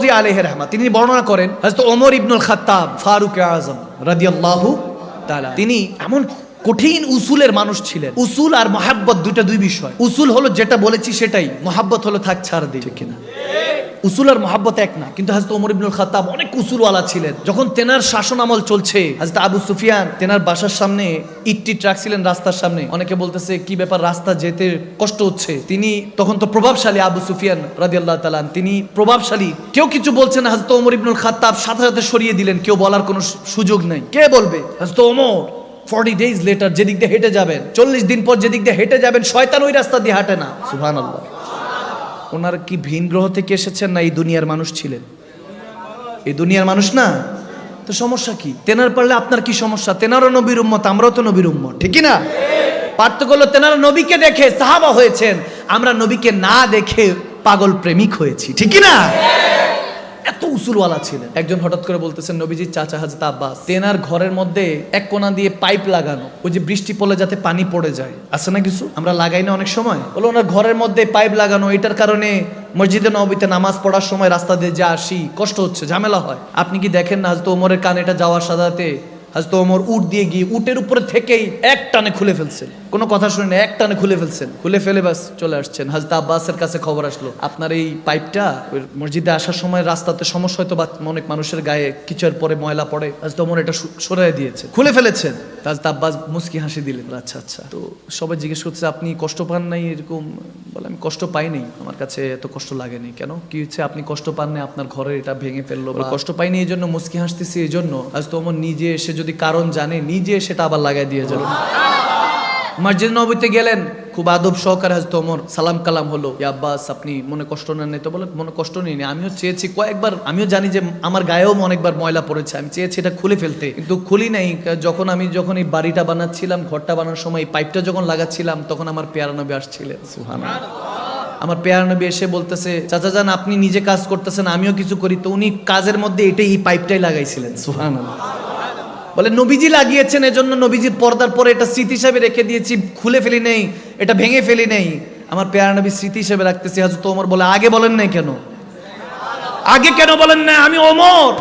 কাউজি আলহ রহমা তিনি বর্ণনা করেন ওমর ইবনুল খাত্তাব, ফারুক আজম রাজি আল্লাহ তিনি এমন কঠিন উসুলের মানুষ ছিলেন। উসুল আর মহাব্বত দুইটা দুই বিষয়। উসুল হলো যেটা বলেছি সেটাই, মহাব্বত হলো থাক ছাড় দিই কিনা? উসুল আর মহাব্বত এক না। কিন্তু হাজরত ওমর ইবনুল খাত্তাব অনেক উসুলওয়ালা ছিলেন। যখন তেনার শাসন আমল চলছে, হাজরত আবু সুফিয়ান তেনার বাসার সামনে ইটটি ট্রাক ছিলেন রাস্তার সামনে। অনেকে বলতেছে, কি ব্যাপার, রাস্তা যেতে কষ্ট হচ্ছে? তিনি তখন তো প্রভাবশালী আবু সুফিয়ান রাজি আল্লাহ তালান তিনি প্রভাবশালী। কেউ কিছু বলছেন হাজরত ওমর ইবনুল খাত্তাব সাথে সাথে সরিয়ে দিলেন। কেউ বলার কোনো সুযোগ নেই। কে বলবে? হাজরত ওমর, ফর্টি ডেজ লেটার যেদিক দিয়ে হেঁটে যাবেন, চল্লিশ দিন পর যেদিক দিয়ে হেঁটে যাবেন, শয়তান ওই রাস্তা দিয়ে হাঁটে না। সুবহানাল্লাহ। ওনার কি ভিন গ্রহ থেকে এসেছেন না এই দুনিয়ার মানুষ ছিলেন? এই দুনিয়ার মানুষ না? তো সমস্যা কি? তেনার পারলে আপনার কি সমস্যা? তেনারও নবীর উম্মত, আমরাও তো নবীর উম্মত, ঠিক না পার্থক্য হলো তেনারা নবীকে দেখে সাহাবা হয়েছেন, আমরা নবীকে না দেখে পাগল প্রেমিক হয়েছি, ঠিক না এত উসুলওয়ালা ছিলেন। একজন হঠাৎ করে বলতেছেন নবীজির চাচা হাজত আব্বাস, তেনার ঘরের মধ্যে এক কোনা দিয়ে পাইপ লাগানো, ওই যে বৃষ্টি পড়লে যাতে পানি পড়ে যায়। আছে না কিছু? আমরা লাগাই না অনেক সময়? বলো, ওনার ঘরের মধ্যে পাইপ লাগানো, এটার কারণে মসজিদে নবীতে নামাজ পড়ার সময় রাস্তা দিয়ে যা আসি, কষ্ট হচ্ছে, ঝামেলা হয়। আপনি কি দেখেন না হাজত ওমরের কানে এটা যাওয়ার সাদাতে হাজত ওমর উট দিয়ে গিয়ে উটের উপরে থেকেই এক টানে খুলে ফেলছেন কোনো কথা শুনে এক টানে খুলে ফেলছেন। খুলে ফেলে বাস চলে আসছেন। হাজত আব্বাসের কাছে খবর আসলো। আপনার এই পাইপটা ওই মসজিদে আসার সময় রাস্তাতে সমস্যা হয়তো বা অনেক মানুষের গায়ে কিছুর পরে ময়লা পড়ে। হাজত ওমর এটা সু- সরিয়ে দিয়েছে খুলে ফেলেছেন। হাজত আব্বাস মুস্কি হাসি দিলেন। আচ্ছা আচ্ছা। তো সবাই জিজ্ঞেস করছে আপনি কষ্ট পান নাই? এরকম বলে আমি কষ্ট পাই নাই। আমার কাছে এত কষ্ট লাগেনি কেন? কি হচ্ছে আপনি কষ্ট পান নাই? আপনার ঘরে এটা ভেঙে ফেলল কষ্ট পাইনি এই জন্য মুসকি হাসতেছি এই জন্য আজ তো আমার নিজে এসে যদি কারণ জানে নিজে সেটা আবার লাগাই দিয়ে যাবে। মসজিদ নবীতে গেলেন, খুব আদব সহকারে হাজত ওমর সালাম কালাম হলো আব্বাস, আপনি মনে কষ্ট নেন নাই?" তো বলে, মনে কষ্ট নেই। আমিও চেয়েছি কয়েকবার, আমিও জানি যে আমার গায়েও অনেকবার ময়লা পড়েছে, আমি চেয়েছি এটা খুলে ফেলতে কিন্তু খুলি নাই, যখন আমি যখন এই বাড়িটা বানাচ্ছিলাম, ঘরটা বানানোর সময় এই পাইপটা যখন লাগাচ্ছিলাম, তখন আমার পেয়ারা নবী আসছিলেন সুহানা আমার পেয়ারা নবী এসে বলতেছে, চাচা যান, আপনি নিজে কাজ করতেছেন, আমিও কিছু করি তো উনি কাজের মধ্যে এটাই, এই পাইপটাই লাগাইছিলেন সুহান বলে, নবীজি লাগিয়েছেন, এজন্য নবীজির পর্দার পরে এটা স্মৃতি হিসাবে রেখে দিয়েছি, খুলে ফেলি নেই, এটা ভেঙে ফেলি নেই। আমার পেয়ারা নবী স্মৃতি হিসেবে রাখতেছি। হাজত ওমর বলে, আগে বলেন নাই কেন? আগে কেন বলেন না আমি ওমর।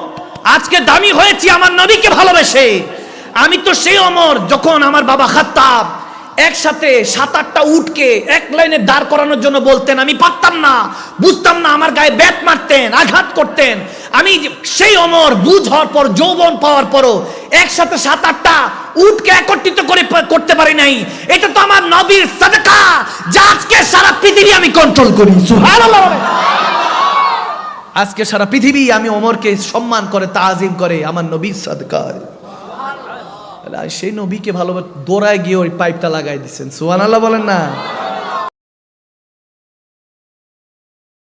আজকে দামি হয়েছি, আমার নবীকে ভালোবেসে। আমি তো সেই অমর যখন আমার বাবা খাত্তাব একসাথে সাত আটটা উঠকে এক লাইনে দাঁড় করানোর জন্য বলতেন, আমি পারতাম না, বুঝতাম না, আমার গায়ে ব্যাট মারতেন, আঘাত করতেন। আমি সেই অমর বুঝ হওয়ার পর, যৌবন পাওয়ার পরও একসাথে সাত, আটটা উটকে একত্রিত করে করতে পারি নাই। এটা তো আমার নবীর সাদকা, যা আজকে সারা পৃথিবী আমি কন্ট্রোল করি। সুবহানাল্লাহ আজকে সারা পৃথিবী আমি ওমরকে সম্মান করে, তাজিম করে, আমার নবীর সাদকায় সেই নবীকে ভালোবাসে দৌড়ায় গিয়ে ওই পাইপটা লাগাই দিচ্ছেন সুহান আল্লাহ বলেন না।